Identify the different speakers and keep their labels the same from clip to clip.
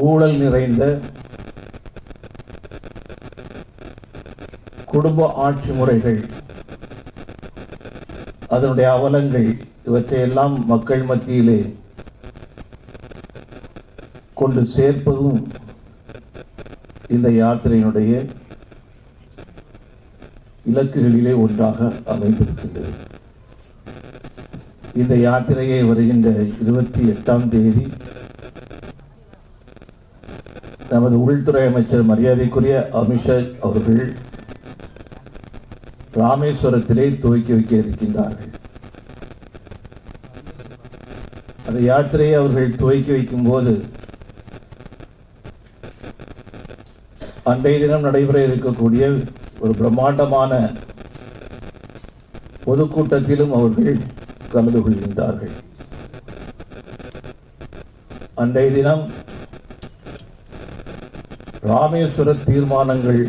Speaker 1: ஊழல் நிறைந்த குடும்ப ஆட்சி முறைகள் அதனுடைய அவலங்கள் இவற்றையெல்லாம் மக்கள் மத்தியிலே கொண்டு சேர்ப்பதும் இந்த யாத்திரையினுடைய இலக்குகளிலே ஒன்றாக அமைந்திருக்கின்றது. இந்த யாத்திரையை வருகின்ற இருபத்தி எட்டாம் தேதி நமது உள்துறை அமைச்சர் மரியாதைக்குரிய அமித்ஷா அவர்கள் ராமேஸ்வரத்திலே துவக்கி வைக்க இருக்கின்றார்கள் அந்த யாத்திரையை அவர்கள் துவக்கி வைக்கும் போது அன்றைய தினம் நடைபெற இருக்கக்கூடிய ஒரு பிரம்மாண்டமான பொதுக்கூட்டத்திலும் அவர்கள் கலந்து கொள்கின்றார்கள். அன்றைய தினம் ராமேஸ்வர தீர்மானங்கள்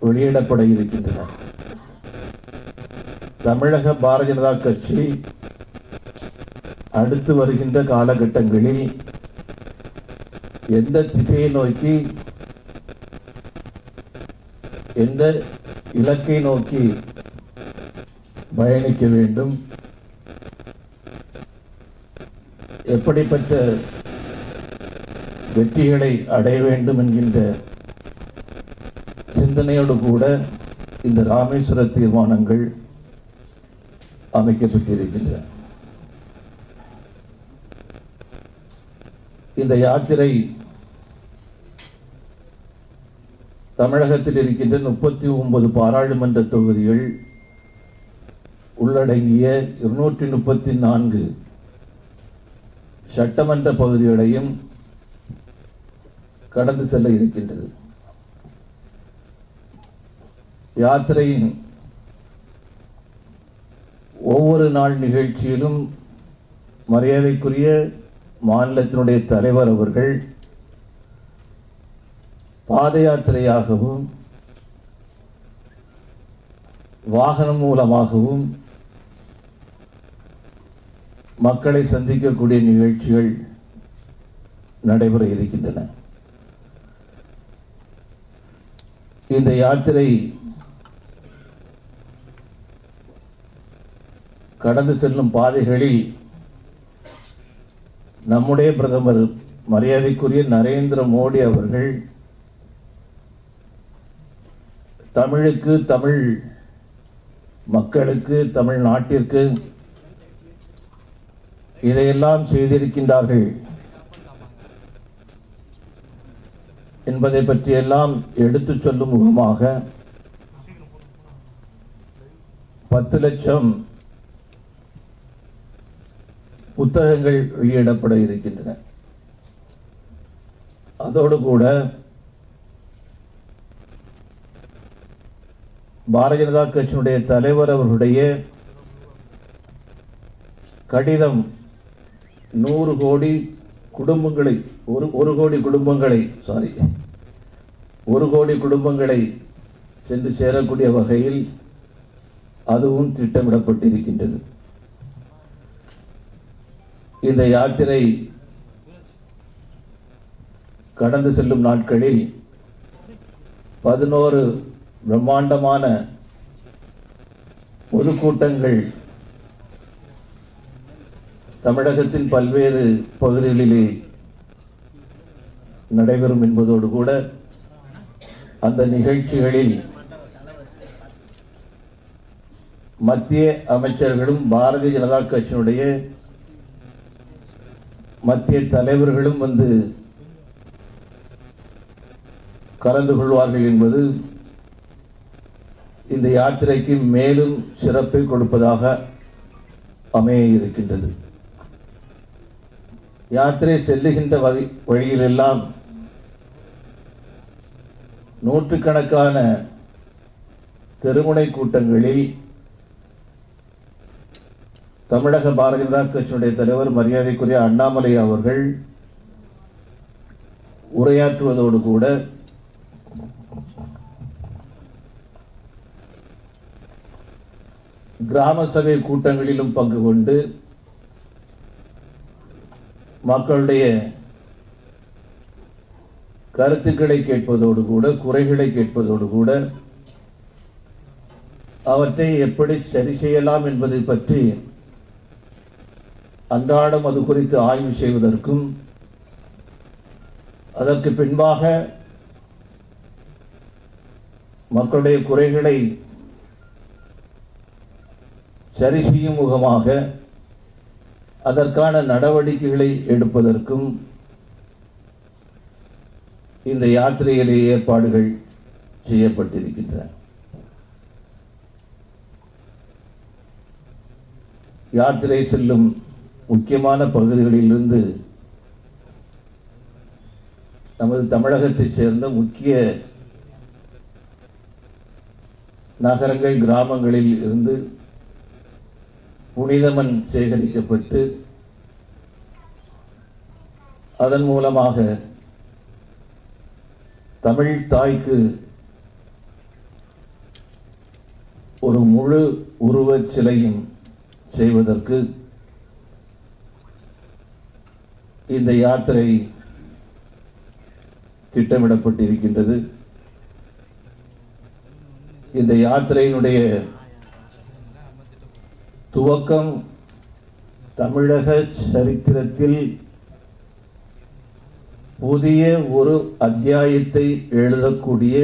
Speaker 1: வெளியிடப்பட இருக்கின்றன. தமிழக பாரதிய ஜனதா கட்சி அடுத்து வருகின்ற காலகட்டங்களில் எந்த திசையை நோக்கி எந்த இலக்கை நோக்கி பயணிக்க வேண்டும் எப்படிப்பட்ட வெற்றிகளை அடைய வேண்டும் என்கின்ற சிந்தனையோடு கூட இந்த ராமேஸ்வர தீர்மானங்கள் அமைக்கப்பட்டிருக்கின்றன. இந்த யாத்திரை தமிழகத்தில் இருக்கின்ற முப்பத்தி ஒன்பது பாராளுமன்ற தொகுதிகள் உள்ளடங்கிய இருநூற்றி முப்பத்தி நான்கு சட்டமன்ற பகுதிகளையும் கடந்து செல்ல இருக்கின்றது. யாத்திரையின் ஒவ்வொரு நாள் நிகழ்ச்சியிலும் மரியாதைக்குரிய மாநிலத்தினுடைய தலைவர் அவர்கள் பாத யாத்திரையாகவும் வாகனம் மூலமாகவும் மக்களை சந்திக்கக்கூடிய நிகழ்ச்சிகள் நடைபெற இருக்கின்றன. இந்த யாத்திரை கடந்து செல்லும் பாதைகளில் நம்முடைய பிரதமர் மரியாதைக்குரிய நரேந்திர மோடி அவர்கள் தமிழுக்கு தமிழ் மக்களுக்கு தமிழ் நாட்டிற்கு இதையெல்லாம் செய்திருக்கின்றார்கள். என்பதை பற்றியெல்லாம் எடுத்து சொல்லும் முகமாக பத்து லட்சம் புத்தகங்கள் வெளியிடப்பட இருக்கின்றன. அதோடு கூட பாரதிய ஜனதா கட்சியினுடைய தலைவர் அவர்களுடைய கடிதம் நூறு கோடி குடும்பங்களை ஒரு ஒரு கோடி குடும்பங்களை சாரி ஒரு கோடி குடும்பங்களை சென்று சேரக்கூடிய வகையில் அதுவும் திட்டமிடப்பட்டிருக்கின்றது. இந்த யாத்திரை கடந்து செல்லும் நாட்களில் பதினோரு பிரம்மாண்டமான பொதுக்கூட்டங்கள் தமிழகத்தின் பல்வேறு பகுதிகளிலே நடைபெறும் என்பதோடு கூட அந்த நிகழ்ச்சிகளில் மத்திய அமைச்சர்களும் பாரதிய ஜனதா கட்சியினுடைய மத்திய தலைவர்களும் வந்து கலந்து கொள்வார்கள் என்பது இந்த யாத்திரைக்கு மேலும் சிறப்பை கொடுப்பதாக அமைய இருக்கின்றது யாத்திரை செல்லுகின்ற வகை வழியிலெல்லாம் நூற்றுக்கணக்கான தெருமுனை கூட்டங்களில் தமிழக பாரதிய ஜனதா கட்சியினுடைய தலைவர் மரியாதைக்குரிய அண்ணாமலை அவர்கள் உரையாற்றுவதோடு கூட கிராம சபை கூட்டங்களிலும் பங்கு கொண்டு மக்களுடைய கருத்துக்களை கேட்பதோடு கூட குறைகளை கேட்பதோடு கூட அவற்றை எப்படி சரி செய்யலாம் என்பதை பற்றி அன்றாடம் அது குறித்து ஆய்வு செய்வதற்கும் அதற்கு பின்பாக மக்களுடைய குறைகளை சரி செய்யும் முகமாக அதற்கான நடவடிக்கைகளை எடுப்பதற்கும் இந்த யாத்திரையிலே ஏற்பாடுகள் செய்யப்பட்டிருக்கின்றன. யாத்திரை செல்லும் முக்கியமான பகுதிகளிலிருந்து நமது தமிழகத்தைச் சேர்ந்த முக்கிய நகரங்கள் கிராமங்களில் இருந்து புனிதமன் சேகரிக்கப்பட்டு அதன் மூலமாக தமிழ் தாய்க்கு ஒரு முழு உருவச் சிலையும் செய்வதற்கு இந்த யாத்திரை திட்டமிடப்பட்டிருக்கின்றது. இந்த யாத்திரையினுடைய துவக்கம் தமிழக சரித்திரத்தில் புதிய ஒரு அத்தியாயத்தை எழுதக்கூடிய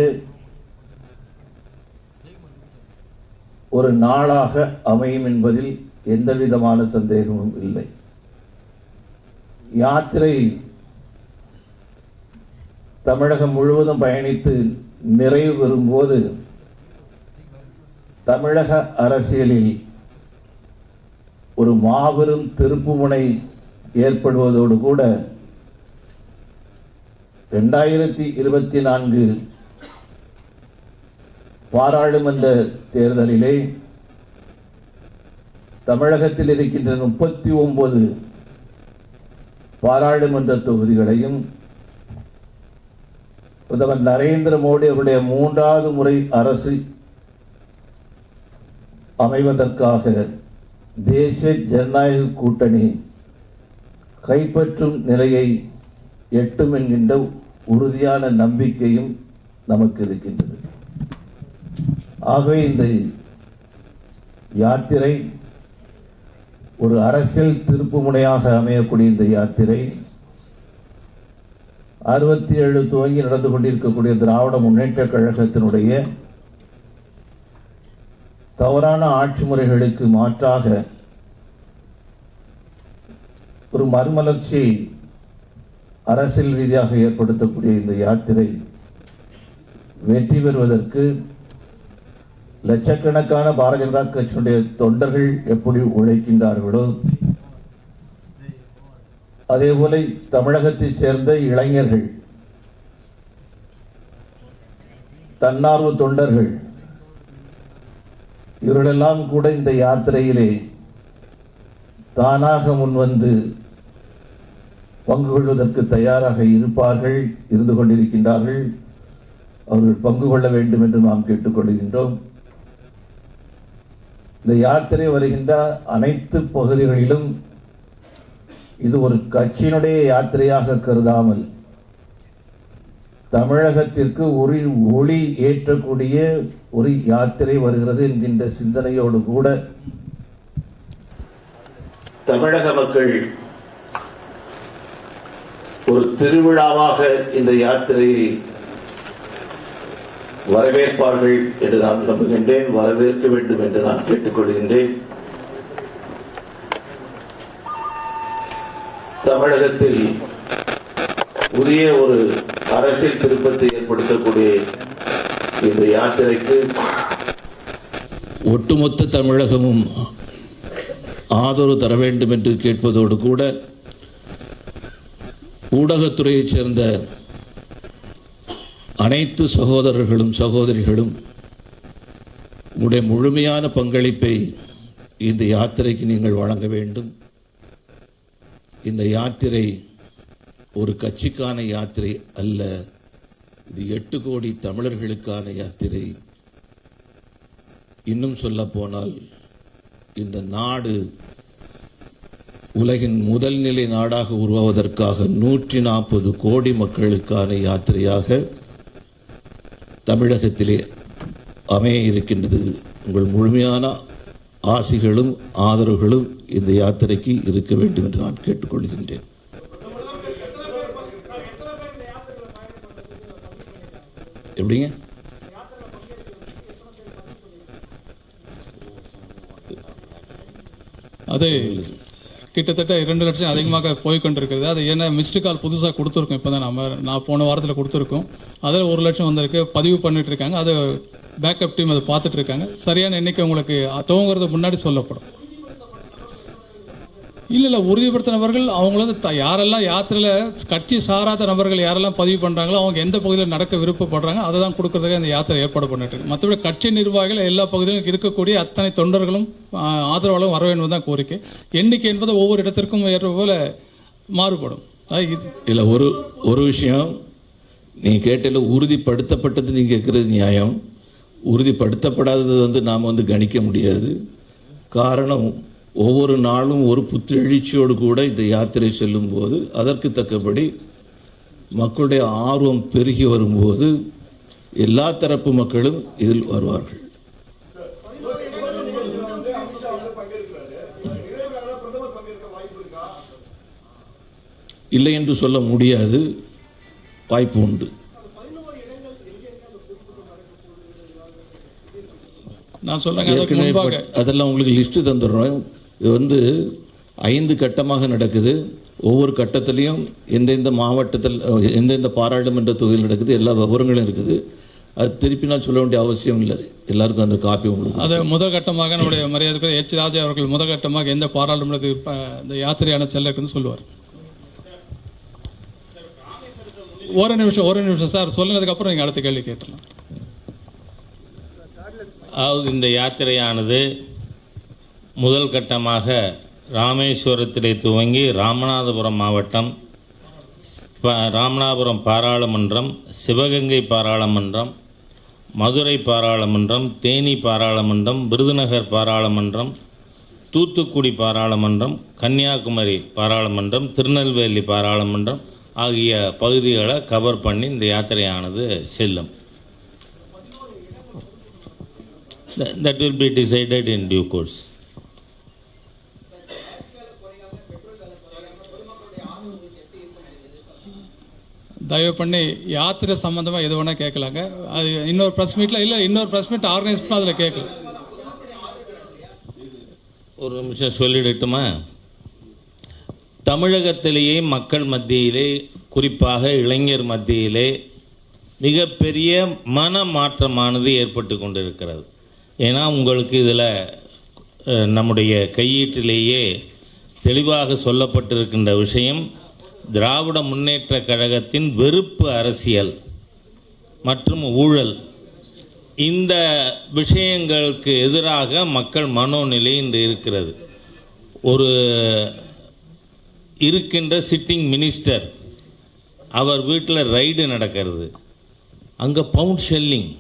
Speaker 1: ஒரு நாளாக அமையும் என்பதில் எந்த விதமான சந்தேகமும் இல்லை. யாத்திரை தமிழகம் முழுவதும் பயணித்து நிறைவு பெறும்போது தமிழக அரசியலில் ஒரு மாபெரும் திருப்புமுனை ஏற்படுவதோடு கூட ரெண்டாயிரத்தி இருபத்தி நான்கு பாராளுமன்ற தேர்தலிலே தமிழகத்தில் இருக்கின்ற முப்பத்தி ஒன்பது பாராளுமன்ற தொகுதிகளையும் பிரதமர் நரேந்திர மோடி அவருடைய மூன்றாவது முறை அரசு அமைவதற்காக தேசிய ஜனநாயக கூட்டணி கைப்பற்றும் நிலையை எட்டும் என்கின்ற உறுதியான நம்பிக்கையும் நமக்கு இருக்கின்றது. ஆகவே இந்த யாத்திரை ஒரு அரசியல் திருப்புமுனையாக அமையக்கூடிய இந்த யாத்திரை அறுபத்தி ஏழு துவங்கி நடந்து கொண்டிருக்கக்கூடிய திராவிட முன்னேற்ற கழகத்தினுடைய தவறான ஆட்சி முறைகளுக்கு மாற்றாக ஒரு மறுமலர்ச்சி அரசியல் ரீதியாக ஏற்படுத்தக்கூடிய இந்த யாத்திரை வெற்றி பெறுவதற்கு லட்சக்கணக்கான பாரதிய ஜனதா கட்சியினுடைய தொண்டர்கள் எப்படி உழைக்கின்றார்களோ அதே போல தமிழகத்தைச் சேர்ந்த இளைஞர்கள் தன்னார்வ தொண்டர்கள் இவர்களெல்லாம் கூட இந்த யாத்திரையிலே தானாக முன்வந்து பங்கு கொள்வதற்கு தயாராக இருப்பார்கள் இருந்து கொண்டிருக்கின்றார்கள். அவர்கள் பங்கு கொள்ள வேண்டும் என்று நாம் கேட்டுக்கொள்கின்றோம் இந்த யாத்திரை வருகின்ற அனைத்து பகுதிகளிலும் இது ஒரு கட்சியினுடைய யாத்திரையாக கருதாமல் தமிழகத்திற்கு ஒரு ஒளி ஏற்றக்கூடிய ஒரு யாத்திரை வருகிறது என்கின்ற சிந்தனையோடு கூட தமிழக மக்கள் ஒரு திருவிழாவாக இந்த யாத்திரையை வரவேற்பார்கள் என்று நான் நம்புகின்றேன் வரவேற்க வேண்டும் என்று நான் கேட்டுக்கொள்கின்றேன். தமிழகத்தில் புதிய ஒரு அரசியல் திருப்பத்தை ஏற்படுத்தக்கூடிய இந்த யாத்திரைக்கு ஒட்டுமொத்த தமிழகமும் ஆதரவு தர வேண்டும் என்று கேட்பதோடு கூட ஊடகத்துறையைச் சேர்ந்த அனைத்து சகோதரர்களும் சகோதரிகளும் உங்களுடைய முழுமையான பங்களிப்பை இந்த யாத்திரைக்கு நீங்கள் வழங்க வேண்டும். இந்த யாத்திரை ஒரு கட்சிக்கான யாத்திரை அல்ல இது எட்டு கோடி தமிழர்களுக்கான யாத்திரை. இன்னும் சொல்ல போனால் இந்த நாடு உலகின் முதல் நிலை நாடாக உருவாவதற்காக நூற்றி நாற்பது கோடி மக்களுக்கான யாத்திரையாக தமிழகத்திலே அமைய இருக்கின்றது. உங்கள் முழுமையான ஆசிகளும் ஆதரவுகளும் இந்த யாத்திரைக்கு இருக்க வேண்டும் என்று நான் கேட்டுக்கொள்கின்றேன். எப்படிங்க?
Speaker 2: அது கிட்டத்தட்ட இரண்டு லட்சம் அதிகமாக போய் கொண்டிருக்கிறது அது என்ன மிஸ்டு கால் புதுசாக கொடுத்துருக்கோம். இப்போ தான் நம்ம நான் போன வாரத்தில் கொடுத்துருக்கோம். அதில் ஒரு லட்சம் வந்திருக்கு. பதிவு பண்ணிட்டு இருக்காங்க. அது பேக்கப் டீம் அதை பார்த்துட்டு இருக்காங்க. சரியான எண்ணிக்கை உங்களுக்கு துவங்குறது முன்னாடி சொல்லப்படும். இல்லை இல்லை உறுதிப்படுத்த நபர்கள் அவங்கள வந்து த- யாரெல்லாம் யாத்திரையில் கட்சி சாராத நபர்கள் யாரெல்லாம் பதிவு பண்ணுறாங்களோ அவங்க எந்த பகுதியில் நடக்க விருப்பப்படுறாங்க அதை தான் கொடுக்கறதுக்கு இந்த யாத்திரை ஏற்பாடு பண்ணிட்டு இருக்கு மற்றபடி கட்சி நிர்வாகிகள் எல்லா பகுதியிலும் இருக்கக்கூடிய அத்தனை தொண்டர்களும் ஆதரவாளரும் வர வேண்டும் தான் கோரிக்கை. எண்ணிக்கை என்பது ஒவ்வொரு இடத்திற்கும் ஏற்ற போல மாறுபடும். அது
Speaker 1: இல்லை ஒரு ஒரு விஷயம் நீங்கள் கேட்டதில் உறுதிப்படுத்தப்பட்டது நீங்கள் கேட்குறது நியாயம். உறுதிப்படுத்தப்படாதது வந்து நாம் வந்து கணிக்க முடியாது. காரணம் ஒவ்வொரு நாளும் ஒரு புத்தெழுச்சியோடு கூட இந்த யாத்திரை செல்லும்போது அதற்கு தக்கபடி மக்களுடைய ஆர்வம் பெருகி வரும்போது எல்லா தரப்பு மக்களும் இதில் வருவார்கள். இல்லை என்று சொல்ல முடியாது. வாய்ப்பு உண்டு.
Speaker 2: நான்
Speaker 1: பட்- அதெல்லாம் உங்களுக்கு லிஸ்ட்டு தந்துடுறோம் இது வந்து ஐந்து கட்டமாக நடக்குது. ஒவ்வொரு கட்டத்திலையும் எந்தெந்த மாவட்டத்தில் எந்தெந்த பாராளுமன்ற தொகுதியில் நடக்குது எல்லா விவரங்களும் இருக்குது. அது திருப்பி நான் சொல்ல வேண்டிய அவசியம் இல்லை. எல்லாருக்கும் அந்த காப்பி உங்களுக்கு
Speaker 2: அது முதல் கட்டமாக நம்முடைய மரியாதைக்குரிய எச் ராஜா அவர்கள் முதல் கட்டமாக எந்த பாராளுமன்றத்துக்கு இந்த யாத்திரையான செல்ல இருக்குன்னு சொல்லுவார். ஒரு நிமிஷம் ஒரு நிமிஷம் சார். சொல்லுனதுக்கு அப்புறம் நீங்க அடுத்த கேள்வி கேட்டுலாம்
Speaker 3: அதாவது இந்த யாத்திரையானது முதல் கட்டமாக ராமேஸ்வரத்திலே துவங்கி ராமநாதபுரம் மாவட்டம் ராமநாதபுரம் பாராளுமன்றம் சிவகங்கை பாராளுமன்றம் மதுரை பாராளுமன்றம் தேனி பாராளுமன்றம் விருதுநகர் பாராளுமன்றம் தூத்துக்குடி பாராளுமன்றம் கன்னியாகுமரி பாராளுமன்றம் திருநெல்வேலி பாராளுமன்றம் ஆகிய பகுதிகளை கவர் பண்ணி இந்த யாத்திரையானது செல்லும். That will be decided in due course
Speaker 2: தயவு பண்ணி யாத்திரை சம்மந்தமாக எது வேணால் கேட்கலாங்க. அது இன்னொரு ப்ரெஸ் மீட்டில் இல்லை இன்னொரு ப்ரெஸ் மீட் ஆர்கனைஸ் பண்ணால் அதில் கேட்கலாம்.
Speaker 3: ஒரு நிமிஷம் சொல்லிடட்டுமா? தமிழகத்திலேயே மக்கள் மத்தியிலே குறிப்பாக இளைஞர் மத்தியிலே மிகப்பெரிய மன மாற்றமானது ஏற்பட்டு கொண்டிருக்கிறது. ஏன்னா உங்களுக்கு இதில் நம்முடைய கையீட்டிலேயே தெளிவாக சொல்லப்பட்டிருக்கின்ற விஷயம் திராவிட முன்னேற்ற கழகத்தின் வெறுப்பு அரசியல் மற்றும் ஊழல். இந்த விஷயங்களுக்கு எதிராக மக்கள் மனோநிலை இன்று இருக்கிறது. ஒரு இருக்கின்ற சிட்டிங் மினிஸ்டர் அவர் வீட்டில் ரைடு நடக்கிறது. அங்கே பவுண்ட் ஷெல்லிங்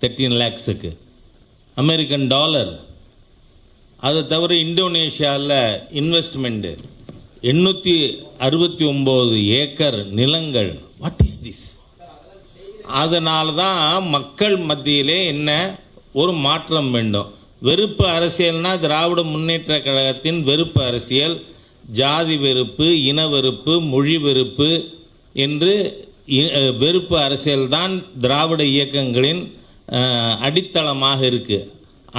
Speaker 3: தேர்ட்டீன் லேக்ஸுக்கு அமெரிக்கன் டாலர் அதை தவிர இந்தோனேஷியாவில் இன்வெஸ்ட்மெண்ட்டு எண்ணூற்றி அறுபத்தி ஒம்பது ஏக்கர் நிலங்கள். வாட் இஸ் திஸ் அதனால தான் மக்கள் மத்தியிலே என்ன? ஒரு மாற்றம் வேண்டும். வெறுப்பு அரசியல்னா திராவிட முன்னேற்ற கழகத்தின் வெறுப்பு அரசியல் ஜாதி வெறுப்பு இன வெறுப்பு மொழி வெறுப்பு என்று வெறுப்பு அரசியல்தான் திராவிட இயக்கங்களின் அடித்தளமாக இருக்கு.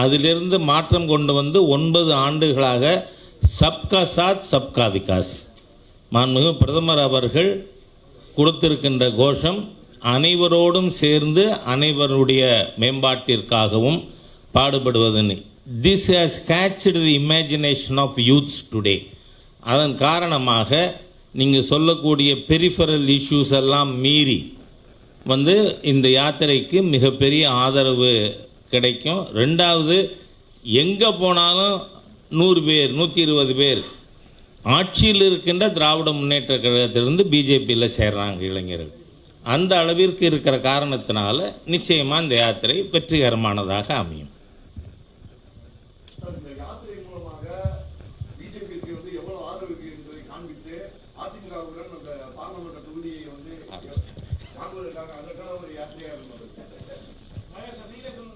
Speaker 3: அதிலிருந்து மாற்றம் கொண்டு வந்து ஒன்பது ஆண்டுகளாக சப்கா சாத் சப்கா விகாஸ். மாண்புமிகு பிரதமர் அவர்கள் கொடுத்திருக்கின்ற கோஷம் அனைவரோடும் சேர்ந்து அனைவருடைய மேம்பாட்டிற்காகவும் பாடுபடுவதுன்னு. This has caught the imagination of youths today அதன் காரணமாக நீங்கள் சொல்லக்கூடிய பெரிஃபரல் இஷ்யூஸ் எல்லாம் மீறி வந்து இந்த யாத்திரைக்கு மிகப்பெரிய ஆதரவு கிடைக்கும். ரெண்டாவது எங்கே போனாலும் நூறு பேர் நூற்றி இருபது பேர். ஆட்சியில் இருக்கின்ற திராவிட முன்னேற்ற கழகத்திலிருந்து பிஜேபியில் சேர்றாங்க இளைஞர்கள். அந்த அளவிற்கு இருக்கிற காரணத்தினால நிச்சயமாக இந்த யாத்திரை வெற்றிகரமானதாக அமையும்.
Speaker 4: சார், இந்த யாத்திரை மூலமாக பிஜேபிக்கு வந்து எவ்வளவு ஆதரவு காண்பித்து அதிமுகவுடன் அந்த பாராளுமன்ற தொகுதியை வந்து வாங்குவதற்காக அதற்கான ஒரு யாத்திரையாக இருந்தது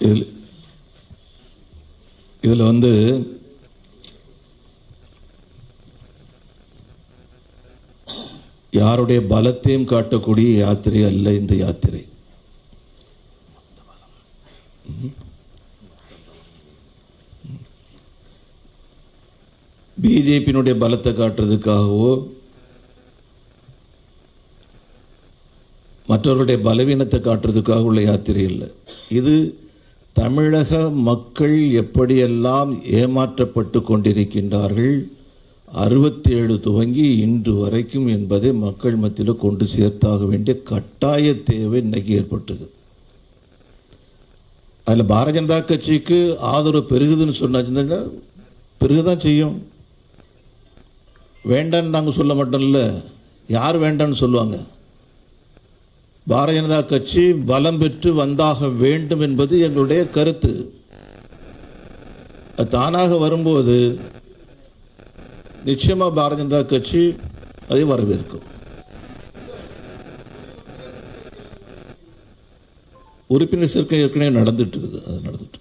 Speaker 1: இதில் இதில் வந்து யாருடைய பலத்தையும் காட்டக்கூடிய யாத்திரை அல்ல இந்த யாத்திரை. பிஜேபியினுடைய பலத்தை காட்டுறதுக்காகவோ மற்றவருடைய பலவீனத்தை காட்டுறதுக்காக உள்ள யாத்திரை இல்லை இது தமிழக மக்கள் எப்படியெல்லாம் ஏமாற்றப்பட்டு கொண்டிருக்கின்றார்கள் அறுபத்தி ஏழு துவங்கி இன்று வரைக்கும் என்பதை மக்கள் மத்தியில் கொண்டு சேர்த்தாக வேண்டிய கட்டாய தேவை இன்றைக்கு ஏற்பட்டது. அதில் பாரதிய ஜனதா கட்சிக்கு ஆதரவு பெருகுதுன்னு சொன்னாச்சுன்னா பெருகுதான் செய்யும். வேண்டான்னு நாங்கள் சொல்ல மாட்டோம்ல யார் வேண்டான்னு சொல்லுவாங்க? பாரதிய ஜனதா கட்சி பலம் பெற்று வந்தாக வேண்டும் என்பது எங்களுடைய கருத்து. அது தானாக வரும்போது நிச்சயமாக பாரதிய ஜனதா கட்சி அதை வரவேற்கும். உறுப்பினர் சேர்க்கை ஏற்கனவே நடந்துட்டு இருக்குது அது நடந்துட்டு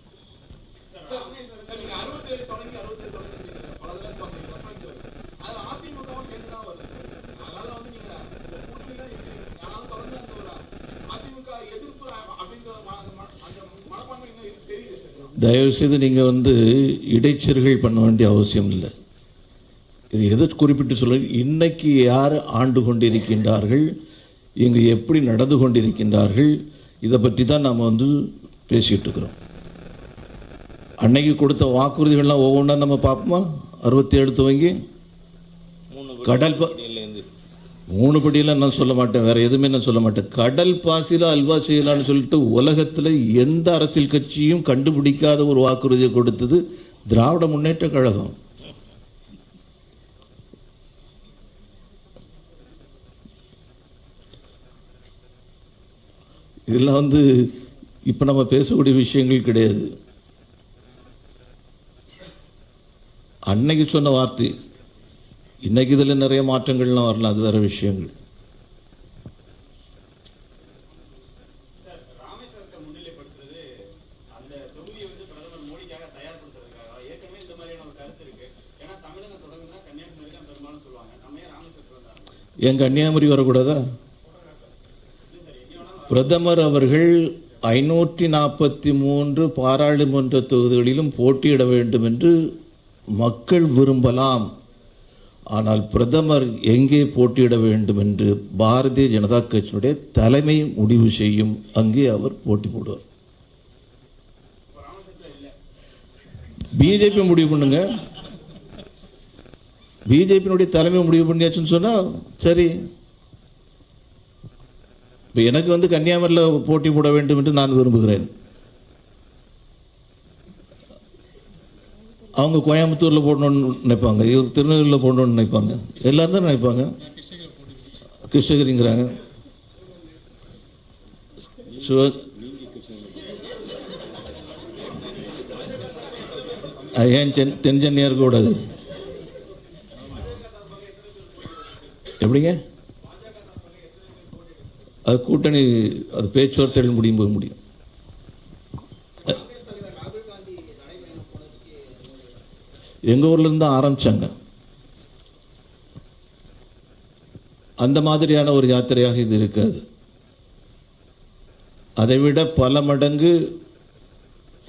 Speaker 1: தயவுசெய்து நீங்கள் வந்து இடைச்சர்கள் பண்ண வேண்டிய அவசியம் இல்லை. இது எதை குறிப்பிட்டு சொல்ல இன்னைக்கு யார் ஆண்டு கொண்டிருக்கின்றார்கள்? இங்கு எப்படி நடந்து கொண்டிருக்கின்றார்கள்? இதை பற்றி தான் நாம் வந்து பேசிகிட்டு இருக்கிறோம். அன்னைக்கு கொடுத்த வாக்குறுதிகள்லாம் ஒவ்வொன்றா நம்ம பார்ப்போமா? அறுபத்தி ஏழு துவங்கி கடல் மூணு படியெல்லாம் நான் சொல்ல மாட்டேன் வேற எதுவுமே நான் சொல்ல மாட்டேன். கடல் பாசில அல்வா செய்யலாம்னு சொல்லிட்டு உலகத்தில் எந்த அரசியல் கட்சியும் கண்டுபிடிக்காத ஒரு வாக்குறுதியை கொடுத்தது திராவிட முன்னேற்ற கழகம். இதெல்லாம் வந்து இப்போ நம்ம பேசக்கூடிய விஷயங்கள் கிடையாது. அன்னைக்கு சொன்ன வார்த்தை இன்னைக்கு இதில் நிறைய மாற்றங்கள்லாம் வரலாம் அது வேற விஷயங்கள்.
Speaker 5: தொடங்குனா கன்னியாகுமரி தான் பெரும்பாலும் சொல்லுவாங்க நம்ம ஏன் ராமேஸ்வரத்தில் வந்தாங்க
Speaker 1: ஏன் கன்னியாகுமரி வரக்கூடாதா பிரதமர் அவர்கள் ஐநூற்றி நாற்பத்தி மூன்று பாராளுமன்ற தொகுதிகளிலும் போட்டியிட வேண்டும் என்று மக்கள் விரும்பலாம். ஆனால் பிரதமர் எங்கே போட்டியிட வேண்டும் என்று பாரதிய ஜனதா கட்சியினுடைய தலைமை முடிவு செய்யும் அங்கே அவர் போட்டி போடுவார். பிஜேபி முடிவு பண்ணுங்க. பிஜேபியினுடைய தலைமை முடிவு பண்ணியாச்சுன்னு சொன்னால் சரி இப்போ எனக்கு வந்து கன்னியாகுமரியில் போட்டி போட வேண்டும் என்று நான் விரும்புகிறேன். அவங்க கோயம்புத்தூரில் போடணும்னு நினைப்பாங்க. இவர் திருநெல்வேலியில் போடணும்னு நினைப்பாங்க. எல்லாரும் தான் நினைப்பாங்க? கிருஷ்ணகிரிங்கிறாங்க. சிவ ஏன் சென் தென் சென்னையாக இருக்கக்கூடாது? எப்படிங்க? அது கூட்டணி அது பேச்சுவார்த்தைகள் முடியும். போது முடியும் எங்கள் ஊர்லேருந்து தான் அந்த மாதிரியான ஒரு யாத்திரையாக இது இருக்காது. அதைவிட பல மடங்கு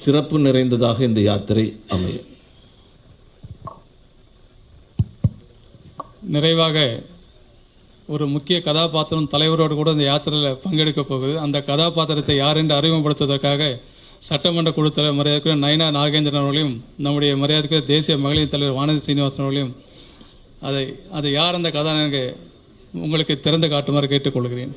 Speaker 1: சிறப்பு நிறைந்ததாக இந்த யாத்திரை அமையும்.
Speaker 2: நிறைவாக ஒரு முக்கிய கதாபாத்திரம் தலைவரோடு கூட இந்த யாத்திரையில் பங்கெடுக்க போகுது. அந்த கதாபாத்திரத்தை யார் என்று அறிமுகப்படுத்துவதற்காக சட்டமன்ற குழு தலைவர் மரியாதைக்குரிய நயனா நாகேந்திரன் அவர்களையும் நம்முடைய மரியாதைக்குரிய தேசிய மகளிர் தலைவர் வானதி சீனிவாசன் அவர்களையும் அதை அதை யார் அந்த கதாநாயக உங்களுக்கு திறந்து காட்டுமாறு கேட்டுக்கொள்கிறேன்.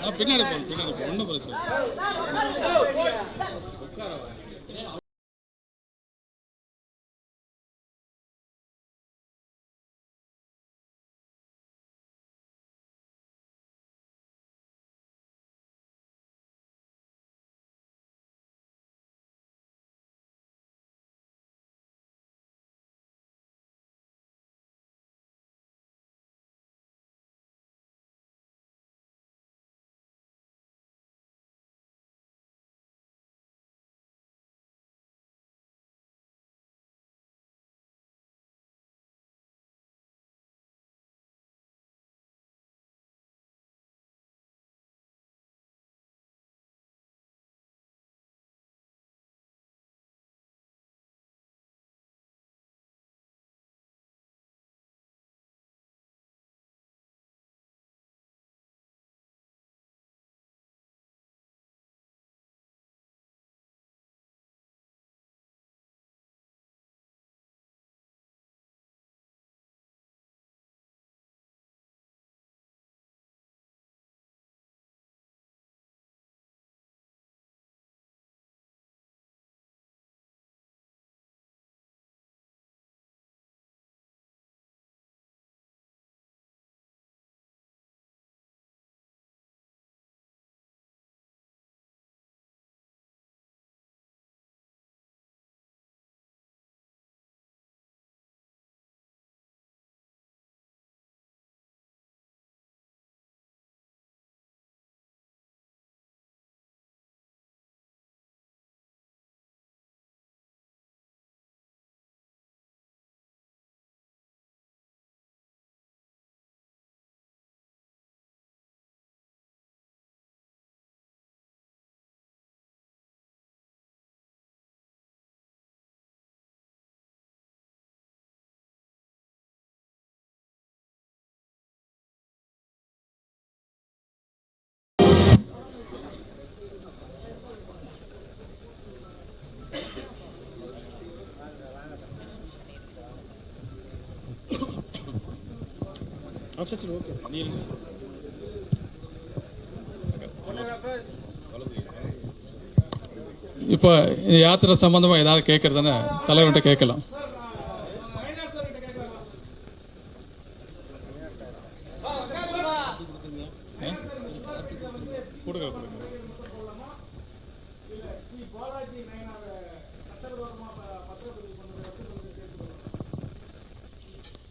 Speaker 2: பின்னாடி போகணும் பின்னாடி போகணும். ஒன்றும் பிரச்சனை இல்லை. இப்போ இந்த யாத்திரை சம்பந்தமா ஏதாவது கேட்கறதுன்னு தலைவர்கிட்ட கேட்கலாம்.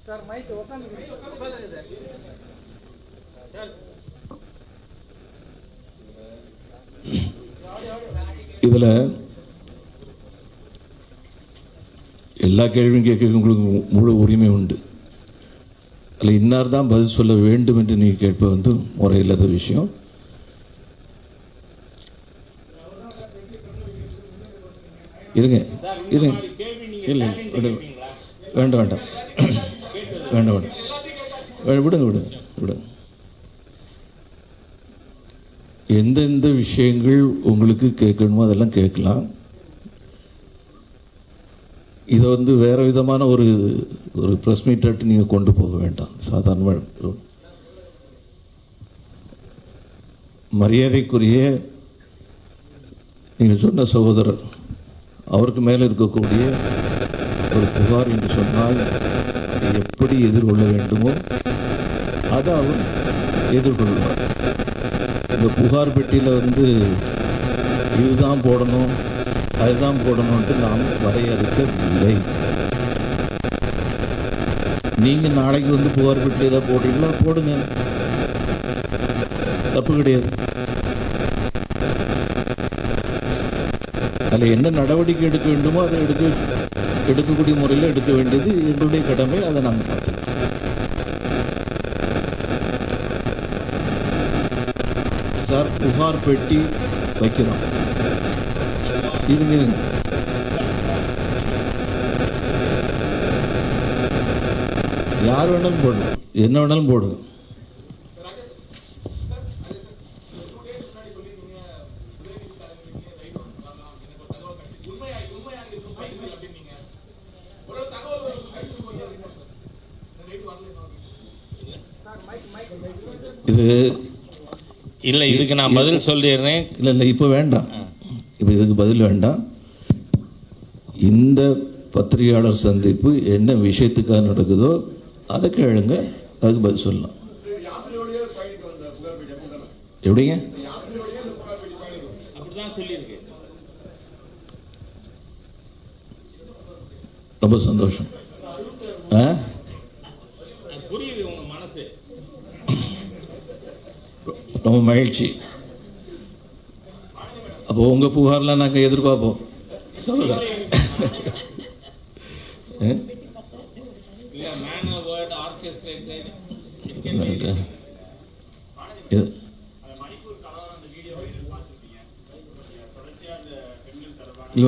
Speaker 2: கொடுங்க கொடுங்க
Speaker 1: இதில் எல்லா கேள்வியும் கேட்க உங்களுக்கு முழு உரிமை உண்டு அதில் இன்னார் தான் பதில் சொல்ல வேண்டும் என்று நீங்கள் கேட்பது வந்து முறையில்லாத விஷயம் இருங்க இருங்க இல்லை வேண்டாம் வேண்டாம் வேண்டாம் வேண்டாம் விடுங்க விடுங்க விடுங்க எந்தெந்த விஷயங்கள் உங்களுக்கு கேட்கணுமோ அதெல்லாம் கேட்கலாம் இதை வந்து வேறு விதமான ஒரு ஒரு ப்ரெஸ் மீட்டாட்டு நீங்கள் கொண்டு போக வேண்டாம் சாதாரணமாக மரியாதைக்குரிய நீங்கள் சொன்ன சகோதரர் அவருக்கு மேலே இருக்கக்கூடிய ஒரு புகார் என்று சொன்னால் எப்படி எதிர்கொள்ள வேண்டுமோ அதை அவர் எதிர்கொள்வார் இந்த புகார் பெட்டியில் வந்து இதுதான் போடணும் அதுதான் போடணும்ட்டு நாம் வரையறுக்கவில்லை. நீங்கள் நாளைக்கு வந்து புகார் பெட்டியில் ஏதாவது போடுறீங்களா? போடுங்க. தப்பு கிடையாது. அதில் என்ன நடவடிக்கை எடுக்க வேண்டுமோ அதை எடுக்க எடுக்கக்கூடிய முறையில் எடுக்க வேண்டியது எங்களுடைய கடமை. அதை நாங்கள் பார்த்துக்கிறோம். சார் புகார் பெட்டி வைக்கிறோம். இருங்க இருங்க. யார் வேணாலும் போடுது என்ன வேணாலும் போடுது இது
Speaker 3: இல்லை இதுக்கு நான் பதில் சொல்லிடுறேன்.
Speaker 1: இல்லை இல்லை இப்போ வேண்டாம். இப்போ இதுக்கு பதில் வேண்டாம். இந்த பத்திரிகையாளர் சந்திப்பு என்ன விஷயத்துக்காக நடக்குதோ அதை கேளுங்க அதுக்கு பதில் சொல்லலாம். எப்படிங்க? ரொம்ப சந்தோஷம். ஆ?
Speaker 3: புரியுது உங்க மனசு.
Speaker 1: ரொம்ப மகிழ்ச்சி. அப்போ உங்கள் புகார்லாம் நாங்கள் எதிர்பார்ப்போம். சொல்லுங்கள்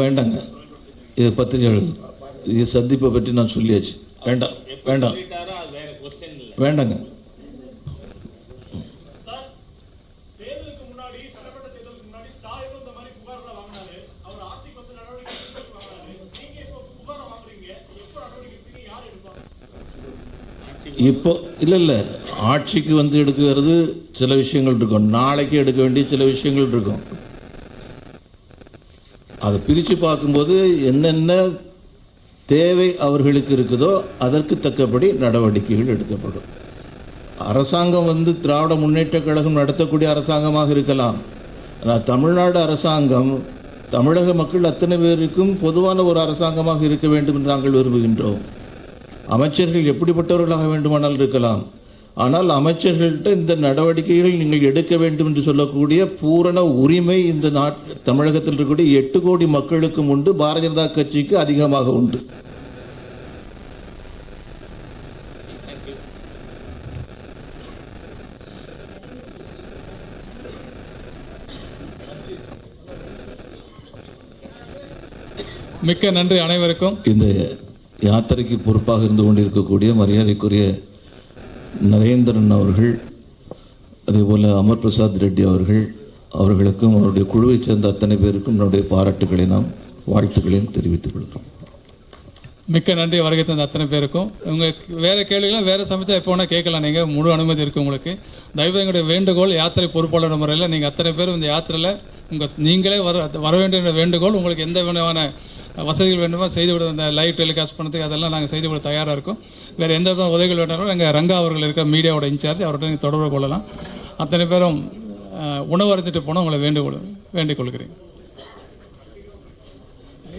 Speaker 1: வேண்டாங்க. இது பத்திரிகை இது. சந்திப்பை பற்றி நான் சொல்லியாச்சு. வேண்டாம். வேண்டாம். வேண்டாங்க
Speaker 4: சார் தேர்தலுக்கு முன்னாடி சட்டமன்ற தேர்தலுக்கு முன்னாடி ஸ்டாலினும் இந்த மாதிரி புகார்களை வாங்கினாரு அவர் ஆட்சிக்கு வந்து நடவடிக்கை எடுத்து வாங்கினாரு நீங்க இப்போ புகாரை வாங்குறீங்க எப்போ நடவடிக்கை எடுப்பீங்க யார் எடுப்பா
Speaker 1: இப்போ இல்லை இல்லை. ஆட்சிக்கு வந்து எடுக்கிறது சில விஷயங்கள் இருக்கும். நாளைக்கு எடுக்க வேண்டிய சில விஷயங்கள் இருக்கும். அதை பிரித்து பார்க்கும்போது என்னென்ன தேவை அவர்களுக்கு இருக்குதோ அதற்கு தக்கபடி நடவடிக்கைகள் எடுக்கப்படும். அரசாங்கம் வந்து திராவிட முன்னேற்றக் கழகம் நடத்தக்கூடிய அரசாங்கமாக இருக்கலாம். ஆனால் தமிழ்நாடு அரசாங்கம் தமிழக மக்கள் அத்தனை பேருக்கும் பொதுவான ஒரு அரசாங்கமாக இருக்க வேண்டும் என்று நாங்கள் விரும்புகின்றோம். அமைச்சர்கள் எப்படிப்பட்டவர்களாக வேண்டுமானால் இருக்கலாம். ஆனால் அமைச்சர்கள்ட்ட இந்த நடவடிக்கைகள் நீங்கள் எடுக்க வேண்டும் என்று சொல்லக்கூடிய பூரண உரிமை இந்த நாட் தமிழகத்தில் இருக்கக்கூடிய எட்டு கோடி மக்களுக்கும் உண்டு. பாரதிய ஜனதா கட்சிக்கு அதிகமாக உண்டு.
Speaker 2: மிக்க நன்றி அனைவருக்கும்.
Speaker 1: இந்த யாத்திரைக்கு பொறுப்பாக இருந்து கொண்டிருக்கக்கூடிய மரியாதைக்குரிய நரேந்திரன் அவர்கள் அதேபோல் அமர் பிரசாத் ரெட்டி அவர்கள் அவர்களுக்கும் அவருடைய குழுவைச் சேர்ந்த அத்தனை பேருக்கும் என்னுடைய பாராட்டுகளை நாம் வாழ்த்துக்களையும் தெரிவித்துக் கொள்கிறோம்.
Speaker 2: மிக்க நன்றி வருகை தந்த அத்தனை பேருக்கும். உங்கள் வேறு கேள்விகளும் வேறு சமயத்தில் எப்போ வேணால் கேட்கலாம். நீங்கள் முழு அனுமதி இருக்குது உங்களுக்கு. தயவு எங்களுடைய வேண்டுகோள் யாத்திரை பொறுப்பாளர் முறையில் நீங்கள் அத்தனை பேரும் இந்த யாத்திரையில் உங்கள் நீங்களே வர வர வேண்டிய வேண்டுகோள் உங்களுக்கு எந்த விதமான வசதிகள் வேண்டுமோ செய்து விட அந்த லைவ் டெலிகாஸ்ட் பண்ணுறதுக்கு அதெல்லாம் நாங்கள் செய்து விட தயாராக இருக்கோம். வேறு எந்த உதவிகள் வேண்டாலும் எங்கள் ரங்கா அவர்கள் இருக்கிற மீடியாவோட இன்சார்ஜ் அவர்கிட்ட நீங்கள் தொடர்பு கொள்ளலாம். அத்தனை பேரும் உணவு அருந்திட்டு போனால் உங்களை வேண்டுகொள் வேண்டிக் கொள்கிறேன்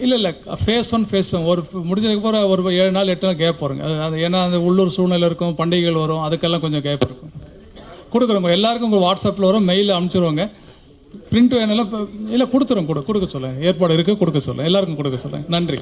Speaker 2: இல்லை இல்லை ஃபேஸ் ஒன் ஃபேஸ் ஒன் ஒரு முடிஞ்சதுக்கப்புறம் ஒரு ஏழு நாள் எட்டு நாள் கேப் வருங்க. அது அது ஏன்னா அந்த உள்ளூர் சூழ்நிலை இருக்கும் பண்டிகைகள் வரும் அதுக்கெல்லாம் கொஞ்சம் கேப் இருக்கும். கொடுக்குறோங்க எல்லாருக்கும் உங்கள் வாட்ஸ்அப்பில் வரும் மெயிலில் அனுப்பிச்சிருவாங்க. பிரிண்ட் வேணாலும் இல்லை கொடுத்துறோம் கொடுக்க சொல்லுங்கள் ஏற்பாடு இருக்குது கொடுக்க சொல்லுங்கள் எல்லாருக்கும் கொடுக்க சொல்லுங்கள் நன்றி.